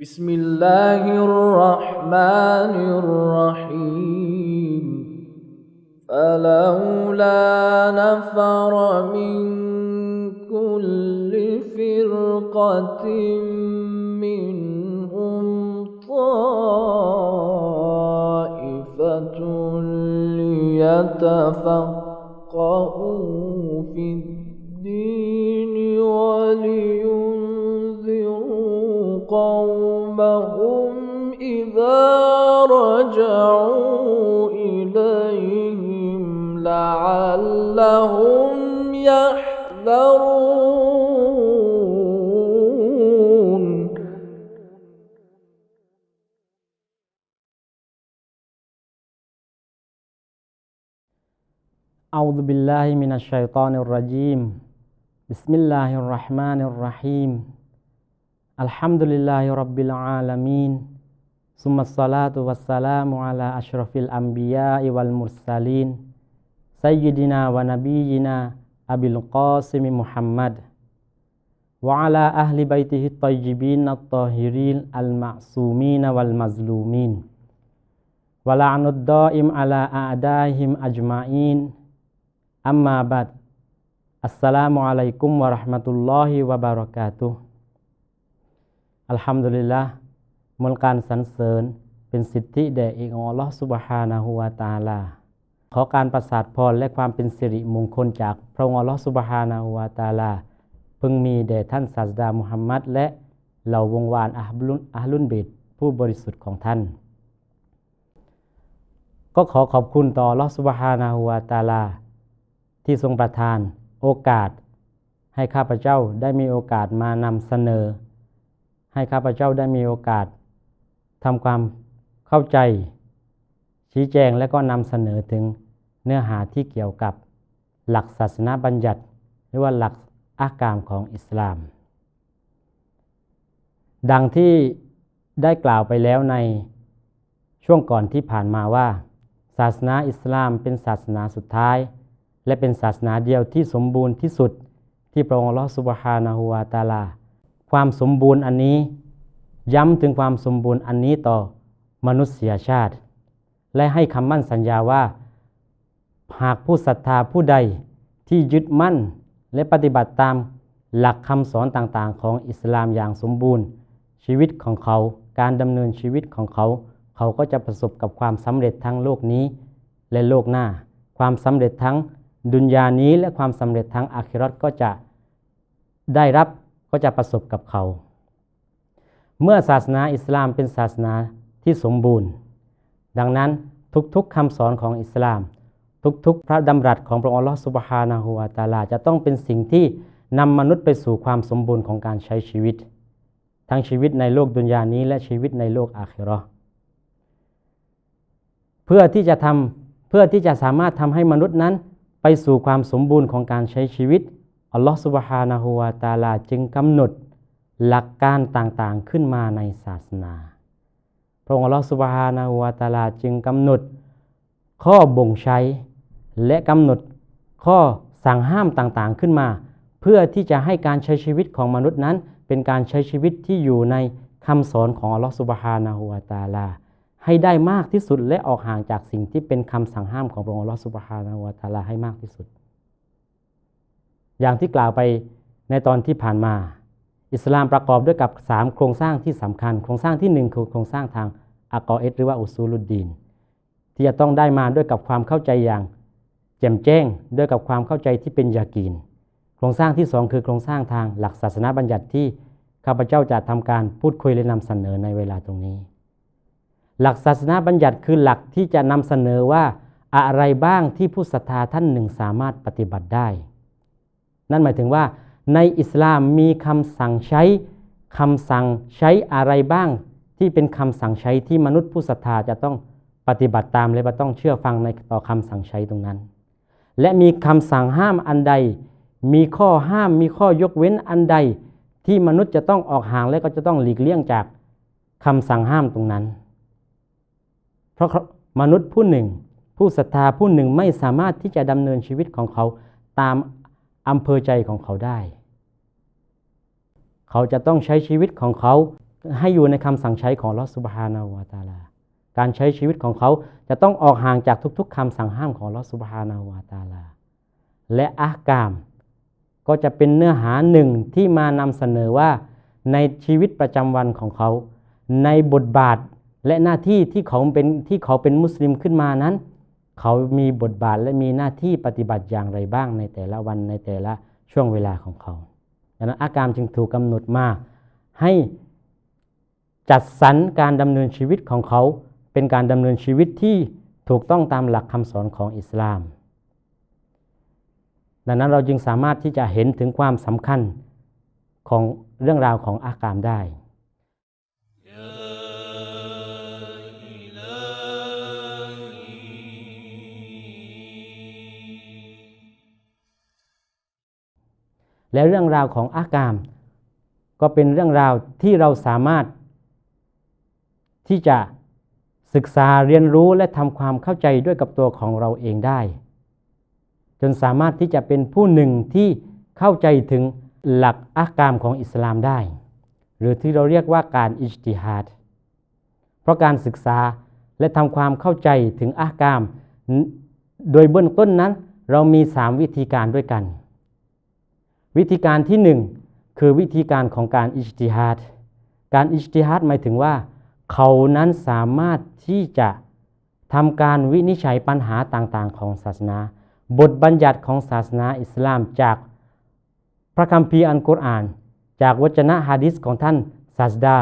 بسم الله الرحمن الرحيم. فلولا نفر من كل فرقة منهم طائفة ليتفقهوا في الدين ولينذروا قومهم إذا رجعوا إليهم لعلهم يحذرون. أعوذ بالله من الشيطان الرجيم. بسم الله الرحمن الرحيم. Alhamdulillahi Rabbil Alamin. Summa salatu wassalamu ala ashrafil anbiya wal mursalin. Sayyidina wa nabiyina Abil Qasimi Muhammad. Wa ala ahli baitihi tayyibin at-tahirin al-ma'sumin wal-mazlumin Wa la'anud da'im ala a'dahim ajma'in. Amma ba'd. Assalamualaikum warahmatullahi wabarakatuh. อัลฮัมดุลิลละมูลการสรรเสริญเป็นสิทธิแด่เอองอัลลอฮ์ซุบฮานะฮูวตาลา ขอการประสาทพรและความเป็นสิริมงคลจากพระองค์อัลลอฮ์ซุบฮานะฮูวตาลาพึงมีแด่ท่านศาสดามุฮัมมัดและเหล่าวงวานอะฮลุนอะฮลุนเบตผู้บริสุทธิ์ของท่าน ก็ขอขอบคุณต่ออัลลอสุบฮานะฮูวตาลา ที่ทรงประทานโอกาสให้ข้าพเจ้าได้มีโอกาสมานำเสนอ ให้ข้าพเจ้าได้มีโอกาสทำความเข้าใจ ชี้แจงและก็นำเสนอถึงเนื้อหาที่เกี่ยวกับหลักศาสนาบัญญัติ หรือว่าหลักอากามของอิสลาม ดังที่ได้กล่าวไปแล้วในช่วงก่อนที่ผ่านมาว่า ศาสนาอิสลามเป็นศาสนาสุดท้าย และเป็นศาสนาเดียวที่สมบูรณ์ที่สุดที่พระองค์ลลอสุบฮานะฮูวาตาลา ความสมบูรณ์อันนี้ ย้ำถึงความสมบูรณ์อันนี้ต่อมนุษยชาติ และให้คำมั่นสัญญาว่า หากผู้ศรัทธาผู้ใดที่ยึดมั่นและปฏิบัติตามหลักคำสอนต่างๆ ของอิสลามอย่างสมบูรณ์ ชีวิตของเขาการดำเนินชีวิตของเขา เขาก็จะประสบกับความสำเร็จทั้งโลกนี้ และโลกหน้า ความสำเร็จทั้งดุนยานี้และความสำเร็จทั้งอาคิรอตก็จะได้รับ ก็จะประสบกับเขา เมื่อศาสนาอิสลามเป็นศาสนาที่สมบูรณ์ ดังนั้นทุกๆคำสอนของอิสลาม ทุกๆ พระดำรัสของพระองค์ลอสุบฮานาหูวตาลา จะต้องเป็นสิ่งที่นำมนุษย์ไปสู่ความสมบูรณ์ของการใช้ชีวิต ทั้งชีวิตในโลกดุนยานี้และชีวิตในโลกอาคิรอเพื่อที่จะทำเพื่อที่จะสามารถทำให้มนุษย์นั้นไปสู่ความสมบูรณ์ของการใช้ชีวิต อัลลอฮฺสุบฮานาหูวาตาลาจึงกำหนดหลักการต่างๆขึ้นมาในศาสนา พระองค์อัลลอฮฺสุบฮานาหูวาตาลาจึงกำหนดข้อบ่งใช้ และกำหนดข้อสั่งห้ามต่างๆขึ้นมา เพื่อที่จะให้การใช้ชีวิตของมนุษย์นั้น เป็นการใช้ชีวิตที่อยู่ในคำสอนของอัลลอฮฺสุบฮานาหูวาตาลาให้ได้มากที่สุดและออกห่างจากสิ่งที่เป็นคำสั่งห้ามของพระองค์อัลลอฮฺสุบฮานาหูวาตาลาให้มากที่สุด อย่างที่กล่าวไปในตอนที่ผ่านมา อิสลามประกอบด้วยกับ 3 โครงสร้างที่สำคัญ โครงสร้างที่ 1 คือโครงสร้างทางอักอเอตหรือว่าอุซูลุดดีนที่จะต้องได้มาด้วยกับความเข้าใจอย่างแจ่มแจ้งด้วยกับความเข้าใจที่เป็นยากีน โครงสร้างที่ 2 คือโครงสร้างทางหลักศาสนาบัญญัติที่ข้าพเจ้าจะทำการพูดคุยและนำเสนอในเวลาตรงนี้ หลักศาสนาบัญญัติคือหลักที่จะนำเสนอว่าอะไรบ้างที่ผู้ศรัทธาท่านหนึ่งสามารถปฏิบัติได้ นั่นหมายถึงว่าในอิสลามมีคำสั่งใช้คำสั่งใช้อะไรบ้าง ที่เป็นคำสั่งใช้ที่มนุษย์ผู้ศรัทธาจะต้องปฏิบัติตามและต้องเชื่อฟังในต่อคำสั่งใช้ตรงนั้น และมีคำสั่งห้ามอันใด มีข้อห้ามมีข้อยกเว้นอันใด ที่มนุษย์จะต้องออกห่างและก็จะต้องหลีกเลี่ยงจากคำสั่งห้ามตรงนั้น เพราะมนุษย์ผู้หนึ่ง ผู้ศรัทธาผู้หนึ่งไม่สามารถที่จะดำเนินชีวิตของเขาตาม อำเภอใจของเขาได้ เขาจะต้องใช้ชีวิตของเขาให้อยู่ในคำสั่งใช้ของลอสุบฮานาวาตาลา การใช้ชีวิตของเขาจะต้องออกห่างจากทุกๆคำสั่งห้ามของลอสุบฮานาวาตาลา และอากามก็จะเป็นเนื้อหาหนึ่งที่มานำเสนอว่าในชีวิตประจำวันของเขา ในบทบาทและหน้าที่ที่เขาเป็นที่เขาเป็นมุสลิมขึ้นมานั้น เขามีบทบาทและมีหน้าที่ปฏิบัติอย่างไรบ้างในแต่ละวันในแต่ละช่วงเวลาของเขาดังนั้นอากามจึงถูกกำหนดมาให้จัดสรรการดำเนินชีวิตของเขาเป็นการดำเนินชีวิตที่ถูกต้องตามหลักคำสอนของอิสลาม ดังนั้นเราจึงสามารถที่จะเห็นถึงความสำคัญของเรื่องราวของอากามได้ และเรื่องราวของอากาม ก็เป็นเรื่องราวที่เราสามารถ ที่จะศึกษาเรียนรู้และทำความเข้าใจด้วยกับตัวของเราเองได้ จนสามารถที่จะเป็นผู้หนึ่งที่เข้าใจถึงหลักอากามของอิสลามได้ หรือที่เราเรียกว่าการอิจติฮัดเพราะการศึกษาและทำความเข้าใจถึงอากาม โดยเบื้องต้นนั้นเรามีสามวิธีการด้วยกัน วิธีการที่หนึ่งคือวิธีการของการอิจติฮัดการอิจติฮัดหมายถึงว่า เขานั้นสามารถที่จะทำการวินิจฉัยปัญหาต่างๆ ของศาสนา บทบัญญัติของศาสนาอิสลามจากพระคัมภีร์อันกุรอาน จากวจนะฮะดิษของท่านศาสดา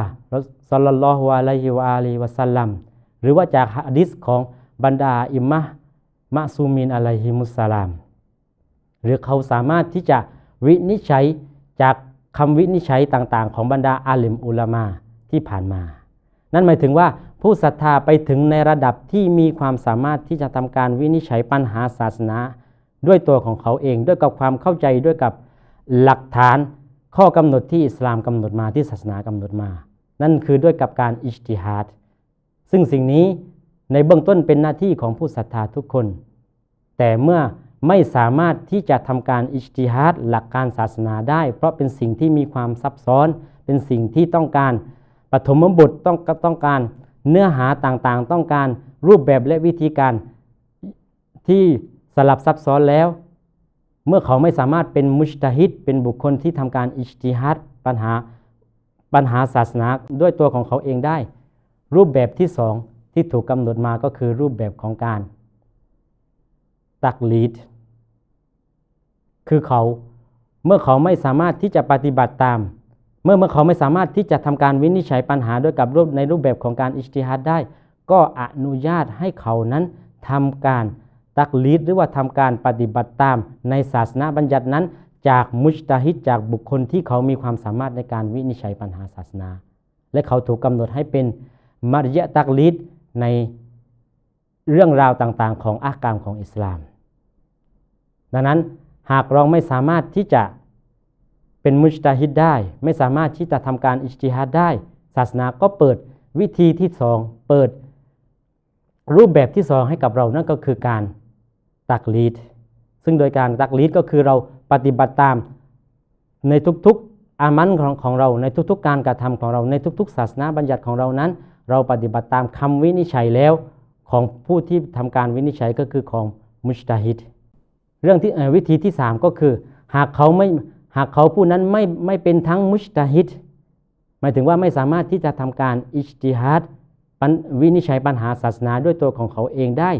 สัลลัลลอฮุอะลัยฮิวะอาลีวะสัลลัมหรือว่าจากฮะดิษของบรรดาอิมมะมะซูมินอะลัยฮิมุสสลาม หรือเขาสามารถที่จะ วินิจฉัยจากคำวินิจฉัยต่างๆ ของบรรดาอาลิมอุลามาที่ผ่านมา นั่นหมายถึงว่าผู้ศรัทธาไปถึงในระดับที่มีความสามารถที่จะทำการวินิจฉัยปัญหาศาสนา ด้วยตัวของเขาเองด้วยกับความเข้าใจด้วยกับหลักฐานข้อกำหนดที่อิสลามกำหนดมาที่ศาสนากำหนดมา นั่นคือด้วยกับการอิจติฮัดซึ่งสิ่งนี้ในเบื้องต้นเป็นหน้าที่ของผู้ศรัทธาทุกคน แต่เมื่อ ไม่สามารถที่จะทำการอิจติฮัดหลักการศาสนาได้ เพราะเป็นสิ่งที่มีความซับซ้อน เป็นสิ่งที่ต้องการปฐมบทต้องต้องการเนื้อหาต่างๆ ต้องการรูปแบบและวิธีการที่สลับซับซ้อนแล้ว เมื่อเขาไม่สามารถเป็นมุชตาฮิดเป็นบุคคลที่ทำการอิจติฮัดปัญหาปัญหาศาสนาด้วยตัวของเขาเองได้ รูปแบบที่สองที่ถูกกำหนดมาก็คือรูปแบบของการตักลีด คือเขาเมื่อเขาไม่สามารถที่จะปฏิบัติตาม เมื่อเมื่อเขาไม่สามารถที่จะทำการวินิจฉัยปัญหาด้วยกับรูปในรูปแบบของการอิจติฮัดได้ ก็อนุญาตให้เขานั้นทำการตักลีดหรือว่าทำการปฏิบัติตามในศาสนาบัญญัตินั้น จากมุจตาฮิดจากบุคคลที่เขามีความสามารถในการวินิจฉัยปัญหาศาสนา และเขาถูกกำหนดให้เป็นมารยะตักลีดในเรื่องราวต่างๆ ของอากามของอิสลาม ดังนั้น หากเราไม่สามารถที่จะเป็นมุจตาฮิดได้ ไม่สามารถที่จะทำการอิจติฮัดได้ ศาสนาก็เปิดวิธีที่สองเปิดรูปแบบที่สองให้กับเรานั่นก็คือการตักลีด ซึ่งโดยการตักลีดก็คือเราปฏิบัติตามในทุกๆอามันของของเราในทุกๆ การกระทำของเราในทุกๆ ศาสนาบัญญัติของเรานั้น เราปฏิบัติตามคำวินิจฉัยแล้วของผู้ที่ทำการวินิจฉัยก็คือของมุชตาฮิด เรื่องที่วิธีที่ 3 ก็คือ หากเขาไม่หากเขาผู้นั้นไม่ไม่เป็นทั้งมุชตาฮิดหมายถึงว่าไม่สามารถที่จะทำการอิจติฮัดวินิจฉัยปัญหาศาสนาด้วยตัวของเขาเองได้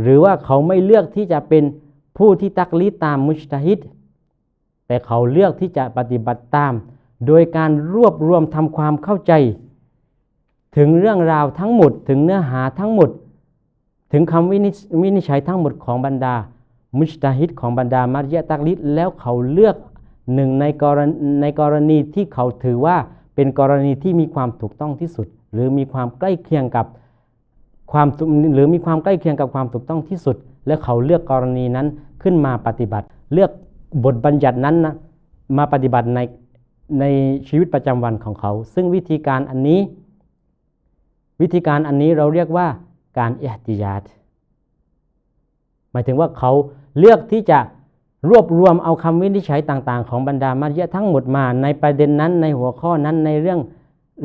หรือว่าเขาไม่เลือกที่จะเป็นผู้ที่ตักลีตามมุชตาฮิดแต่เขาเลือกที่จะปฏิบัติตาม โดยการรวบรวมทำความเข้าใจ ถึงเรื่องราวทั้งหมดถึงเนื้อหาทั้งหมด ถึงคำวินิจฉัยทั้งหมดของบรรดา มุชตาฮิดของบรรดามัรยะตักลิดแล้วเขาเลือกหนึ่งในกรณในกรณีที่เขาถือว่าเป็นกรณีที่มีความถูกต้องที่สุด หรือมีความใกล้เคียงกับความหรือมีความใกล้เคียงกับความถูกต้องที่สุด และเขาเลือกกรณีนั้นขึ้นมาปฏิบัติ เลือกบทบัญญัตินั้นนะมาปฏิบัติในในชีวิตประจำวันของเขา ซึ่งวิธีการอันนี้ วิธีการอันนี้เราเรียกว่า การเอติยาตหมายถึงว่าเขาเลือกที่จะรวบรวมเอาคำวินิจฉัยต่าง ๆ ของบรรดามัจยะทั้งหมดมาในประเด็นนั้นในหัวข้อนั้นในเรื่อง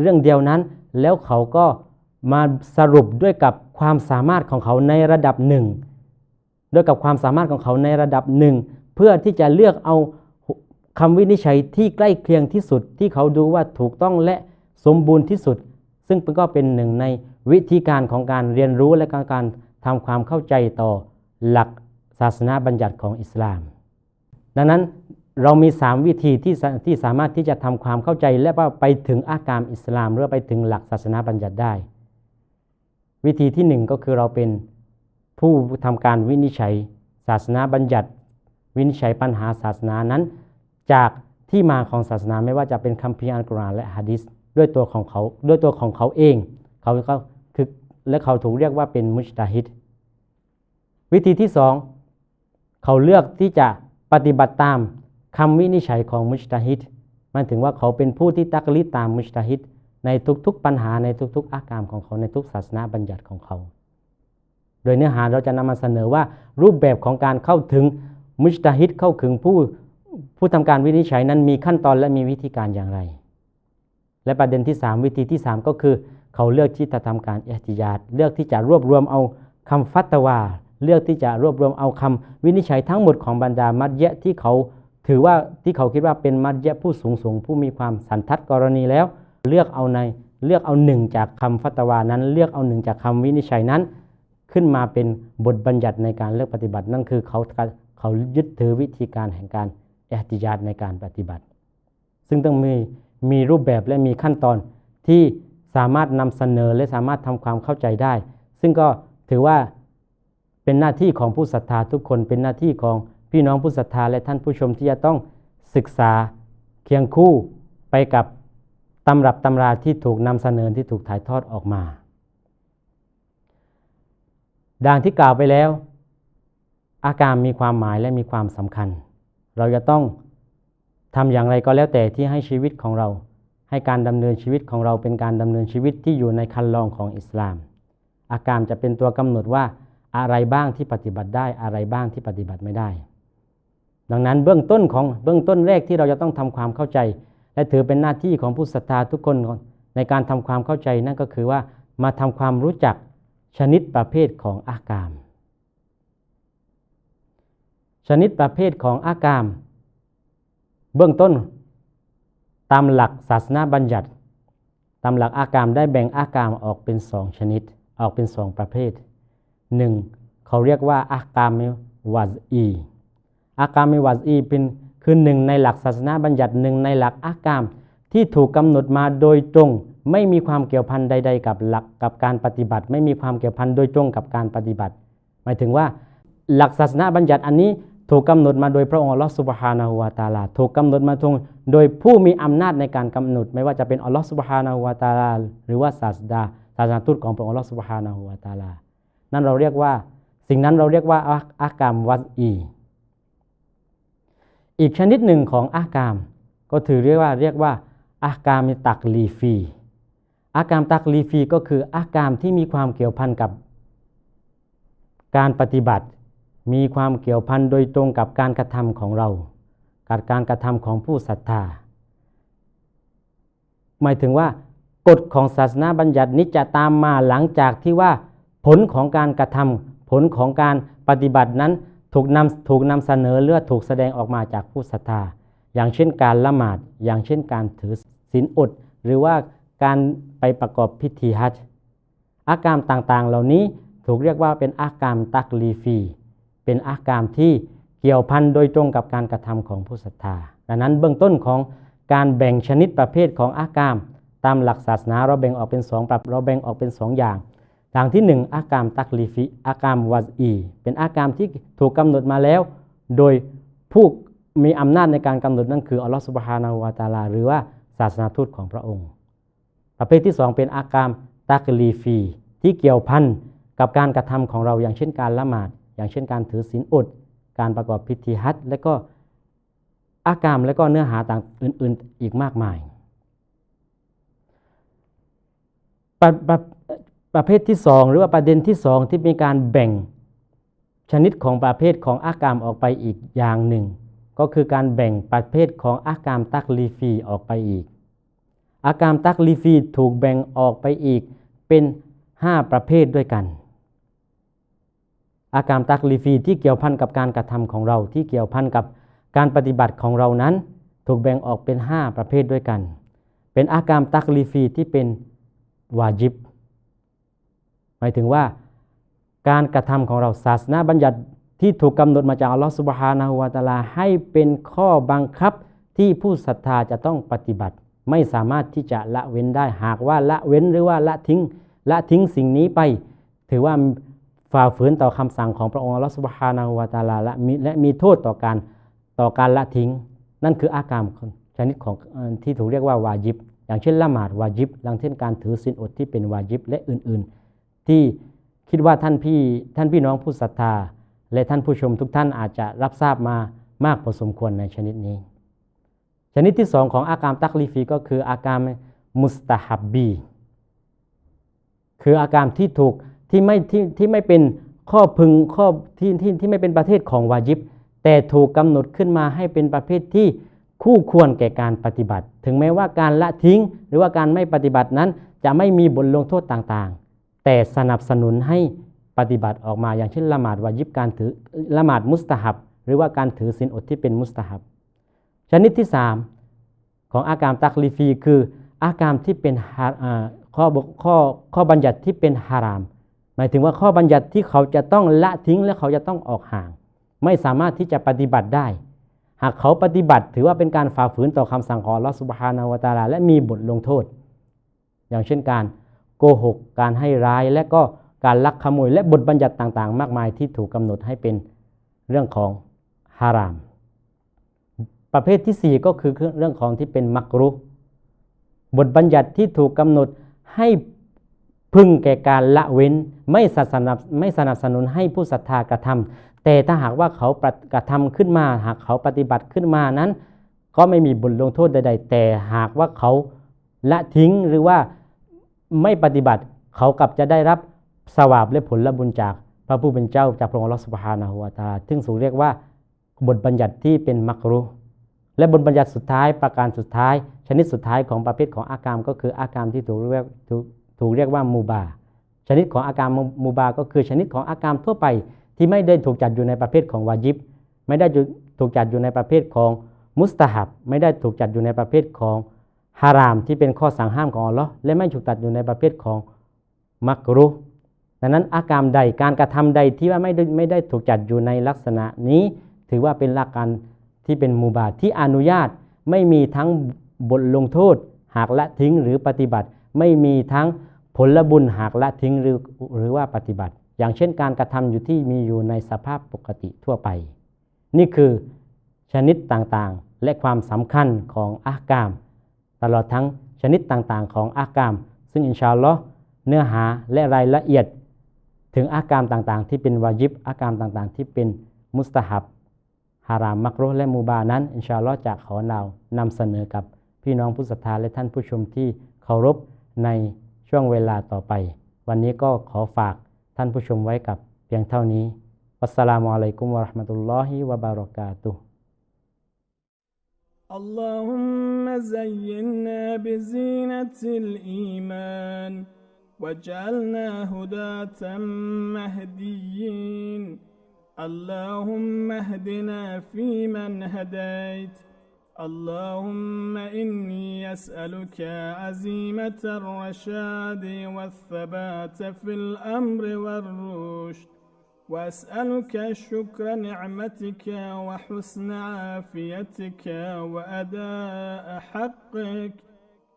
เรื่องเดียวนั้น แล้วเขาก็มาสรุปด้วยกับความสามารถของเขาในระดับหนึ่งด้วยกับความสามารถของเขาในระดับหนึ่งเพื่อที่จะเลือกเอาคำวินิจฉัยที่ใกล้เคียงที่สุดที่เขาดูว่าถูกต้องและสมบูรณ์ที่สุด ซึ่งก็เป็นหนึ่งใน วิธีการของการเรียนรู้และการทำความเข้าใจต่อหลักศาสนาบัญญัติของอิสลาม ดังนั้นเรามี 3 วิธีที่สที่สามารถที่จะทำความเข้าใจและว่าไปถึงอากามอิสลาม หรือไปถึงหลักศาสนาบัญญัติได้ วิธีที่หนึ่งก็คือเราเป็นผู้ทำการวินิจฉัย ศาสนาบัญญัติ วินิจฉัยปัญหาศาสนานั้น จากที่มาของศาสนาไม่ว่าจะเป็นคัมภีร์อัลกุรอานและฮะดิษด้วยตัวของเขาด้วยตัวของเขาเอง เขาก็ และเขาถูกเรียกว่าเป็นมุชตาฮิดวิธีที่สองเขาเลือกที่จะปฏิบัติตามคำวินิจฉัยของมุชตาฮิดมันถึงว่าเขาเป็นผู้ที่ตักลิตามมุชตาฮิดในทุกๆปัญหาในทุกๆ อาการของเขาในทุกศาสนาบัญญัติของเขา โดยเนื้อหาเราจะนำมาเสนอว่ารูปแบบของการเข้าถึงมุชตาฮิดเข้าถึงผู้ผู้ทำการวินิจฉัยนั้นมีขั้นตอนและมีวิธีการอย่างไร และประเด็นที่ 3 วิธีที่ 3 ก็คือ เขาเลือกที่จะทำการเอติยาดเลือกที่จะรวบรวมเอาคำฟัตวา เลือกที่จะรวบรวมเอาคำวินิจฉัยทั้งหมดของบรรดามัดเยะที่เขาถือว่าที่เขาคิดว่าเป็นมัดเยะผู้สูงสูงผู้มีความสันทัดกรณีแล้ว เลือกเอาในเลือกเอาหนึ่งจากคำฟัตวานั้น เลือกเอาหนึ่งจากคำวินิจฉัยนั้น ขึ้นมาเป็นบทบัญญัติในการเลือกปฏิบัตินั่นคือเขาเขายึดถือวิธีการแห่งการเอติยาดในการปฏิบัติ ซึ่งต้องมีมีรูปแบบและมีขั้นตอนที่ สามารถนำเสนอและสามารถทำความเข้าใจได้ ซึ่งก็ถือว่าเป็นหน้าที่ของผู้ศรัทธาทุกคน เป็นหน้าที่ของพี่น้องผู้ศรัทธาและท่านผู้ชมที่จะต้องศึกษาเคียงคู่ไปกับตำรับตำราที่ถูกนำเสนอที่ถูกถ่ายทอดออกมาดังที่กล่าวไปแล้ว อาการมีความหมายและมีความสำคัญ เราจะต้องทำอย่างไรก็แล้วแต่ที่ให้ชีวิตของเรา ให้การดำเนินชีวิตของเราเป็นการดำเนินชีวิตที่อยู่ในคันลองของอิสลาม อาการจะเป็นตัวกำหนดว่าอะไรบ้างที่ปฏิบัติได้อะไรบ้างที่ปฏิบัติไม่ได้ ดังนั้นเบื้องต้นของเบื้องต้นแรกที่เราจะต้องทำความเข้าใจ และถือเป็นหน้าที่ของผู้ศรัทธาทุกคนในการทำความเข้าใจนั่นก็คือว่ามาทำความรู้จักชนิดประเภทของอากาม ชนิดประเภทของอากาม เบื้องต้น ตามหลักศาสนาบัญญัติ ตามหลักอากามได้แบ่งอากามออกเป็นสองชนิด ออกเป็นสองประเภทหนึ่งเขาเรียกว่าอากามวาซอีอากามวาซอีเป็นคือหนึ่งในหลักศาสนาบัญญัติหนึ่งในหลักอากามที่ถูกกำหนดมาโดยตรง ไม่มีความเกี่ยวพันใด ๆ กับหลักกับการปฏิบัติ ไม่มีความเกี่ยวพันโดยตรงกับการปฏิบัติ หมายถึงว่าหลักศาสนาบัญญัติอันนี้ ถูกกำหนดมาโดยพระองค์อัลลอฮฺสุบฮานาหูวาตาลาถูกกำหนดมาทงโดยผู้มีอำนาจในการกำหนด ไม่ว่าจะเป็นอัลลอฮฺสุบฮานาหูวาตาลาหรือว่าศาสดาศาสนาทูตของพระองค์อัลลอฮฺสุบฮานาหูวาตาลานั่นเราเรียกว่า สิ่งนั้นเราเรียกว่าอากามวัดอีอีกชนิดหนึ่งของอากาม ก็ถือเรียกว่าเรียกว่าอากามตักลีฟีอากามตักลีฟีก็คืออากามที่มีความเกี่ยวพันกับการปฏิบัติ มีความเกี่ยวพันโดยตรงกับการกระทำของเรา กับการกระทำของผู้ศรัทธา หมายถึงว่ากฎของศาสนาบัญญัตินี้จะตามมาหลังจากที่ว่าผลของการกระทำผลของการปฏิบัตินั้นถูกนำถูกนำเสนอเลือดถูกแสดงออกมาจากผู้ศรัทธา อย่างเช่นการละหมาด อย่างเช่นการถือศีลอด หรือว่าการไปประกอบพิธีฮัจจ์อาการต่างๆ เหล่านี้ถูกเรียกว่าเป็นอาการตักลีฟี เป็นอาการที่เกี่ยวพันโดยตรงกับการกระทำของผู้ศรัทธา ดังนั้นเบื้องต้นของการแบ่งชนิดประเภทของอาการตามหลักศาสนาเราแบ่งออกเป็นสองเราแบ่งออกเป็นสองอย่าง อย่างที่หนึ่งอากามตักลีฟีอากามวาอีเป็นอากามที่ถูกกำหนดมาแล้ว โดยผู้มีอำนาจในการกำหนดนั่นคืออัลลอฮฺสุบฮานาวะตาลา หรือว่าศาสนาทูตของพระองค์ ประเภทที่สองเป็นอากามตักลีฟี ที่เกี่ยวพันกับการกระทำของเราอย่างเช่นการละหมาด อย่างเช่นการถือศีลอด การประกอบพิธีฮัจจ์และก็อากามและก็เนื้อหาต่างอื่น ๆ อีกมากมาย ประประเภทที่สองหรือว่าประเด็นที่สองที่มีการแบ่งชนิดของประเภทของอากามออกไปอีกอย่างหนึ่ง ก็คือการแบ่งประเภทของอากามตักลีฟีออกไปอีก อากามตักลีฟีถูกแบ่งออกไปอีกเป็น 5 ประเภทด้วยกัน อากามตักลีฟีที่เกี่ยวพันกับการกระทำของเราที่เกี่ยวพันกับการปฏิบัติของเรานั้น ถูกแบ่งออกเป็น 5 ประเภทด้วยกัน เป็นอากามตักลีฟีที่เป็นวาจิบ หมายถึงว่าการกระทำของเราศาสนาบัญญัติที่ถูกกำหนดมาจากอัลลอฮฺสุบฮานาหูวาตาลาให้เป็นข้อบังคับที่ผู้ศรัทธาจะต้องปฏิบัติ ไม่สามารถที่จะละเว้นได้หากว่าละเว้นหรือว่าละทิ้งละทิ้งสิ่งนี้ไป ถือว่า ฝ่าฝืนต่อคำสั่งของพระองค์อัลอสุบฮานาหูวาตาลาและมีและมีโทษต่อการต่อการละทิ้ง นั่นคืออากามชนิดของที่ถูกเรียกว่าวาจิบ อย่างเช่นละหมาดวาจิบอย่างเช่นการถือศีลอดที่เป็นวาจิบและอื่นๆ ที่คิดว่าท่านพี่ท่านพี่น้องผู้ศรัทธา และท่านผู้ชมทุกท่านอาจจะรับทราบมามากพอสมควรในชนิดนี้ ชนิดที่สองของอากามตักลีฟีก็คืออากามมุสตาฮับบีคืออาการที่ถูก ที่ไม่ที่ที่ไม่เป็นข้อพึงข้อที่ที่ที่ไม่เป็นประเภทของวาจิบ แต่ถูกกำหนดขึ้นมาให้เป็นประเภทที่คู่ควรแก่การปฏิบัติ ถึงแม้ว่าการละทิ้ง หรือว่าการไม่ปฏิบัตินั้น จะไม่มีบทลงโทษต่างๆ แต่สนับสนุนให้ปฏิบัติออกมาอย่างเช่นละหมาดวาจิบการถือละหมาดมุสตาฮับ หรือว่าการถือศีลอดที่เป็นมุสตาฮับ ชนิดที่ 3 ของอาการตักลีฟีคืออาการที่เป็นข้อข้อข้อบัญญัติที่เป็นฮาราม หมายถึงว่าข้อบัญญัติที่เขาจะต้องละทิ้งและเขาจะต้องออกห่าง ไม่สามารถที่จะปฏิบัติได้ หากเขาปฏิบัติถือว่าเป็นการฝ่าฝืนต่อคำสั่งของลอสุบฮานาวตาลาและมีบทลงโทษ อย่างเช่นการโกหก การให้ร้ายและก็การลักขโมยและบทบัญญัติต่างๆ มากมายที่ถูกกำหนดให้เป็นเรื่องของฮาราม ประเภทที่ 4 ก็คือเรื่องของที่เป็นมักรุบทบัญญัติที่ถูกกำหนดให้ พึงแก่การละเว้นไม่สนับไม่สนับสนุนให้ผู้ศรัทธากระทำแต่ถ้าหากว่าเขากระทำขึ้นมา หากเขาปฏิบัติขึ้นมานั้น ก็ไม่มีบทลงโทษใด ๆ แต่หากว่าเขาละทิ้งหรือว่าไม่ปฏิบัติเขากลับจะได้รับสวาบและผลละบุญจากพระผู้เป็นเจ้าจากพระองค์ลอสุภานาหัวตาซึ่งสูงเรียกว่าบทบัญญัติที่เป็นมักรุและบทบัญญัติสุดท้ายประการสุดท้าย ชนิดสุดท้ายของประเภทของอากามก็คืออากามที่ถูกเรียก ถูกเรียกว่ามูบา ชนิดของอากามมูบา ก็คือชนิดของอากามทั่วไป ที่ไม่ได้ถูกจัดอยู่ในประเภทของวาจิบ ไม่ได้ถูกจัดอยู่ในประเภทของมุสตาฮับ ไม่ได้ถูกจัดอยู่ในประเภทของฮาราม ที่เป็นข้อสั่งห้ามของอัลลอฮ์และไม่ถูกจัดอยู่ในประเภทของมักรุดังนั้นอากามใดการกระทำใดที่ว่าไม่ได้ไม่ได้ถูกจัดอยู่ในลักษณะนี้ ถือว่าเป็นหลักการที่เป็นมูบาที่อนุญาตไม่มีทั้งบทลงโทษ หากละทิ้งหรือปฏิบัติ ไม่มีทั้งผลบุญหากละทิ้งหรือหรือว่าปฏิบัติ อย่างเช่นการกระทำอยู่ที่มีอยู่ในสภาพปกติทั่วไป นี่คือชนิดต่างๆ และความสำคัญของอากาม ตลอดทั้งชนิดต่างๆ ของอากาม ซึ่งอินชาอัลลอฮ์เนื้อหาและรายละเอียด ถึงอากามต่างๆ ที่เป็นวาจิบอากามต่างๆ ที่เป็นมุสตาฮับฮารามมักรุและมูบานั้น อินชาอัลลอฮ์จะขอเนานำเสนอกับพี่น้องผู้ศรัทธาและท่านผู้ชมที่เคารพ ในช่วงเวลาต่อไป วันนี้ก็ขอฝากท่านผู้ชมไว้กับเพียงเท่านี้วัสสลามุอะลัยกุมวะราะห์มะตุลลอฮิวะบารอกาตุ اللهم زينا بزينة الإيمان واجعلنا هداة مهديين اللهم اهدنا فيمن هديت اللهم إني أسألك عزيمة الرشاد والثبات في الأمر والرشد وأسألك شكر نعمتك وحسن عافيتك وأداء حقك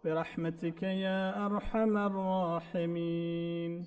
برحمتك يا أرحم الراحمين.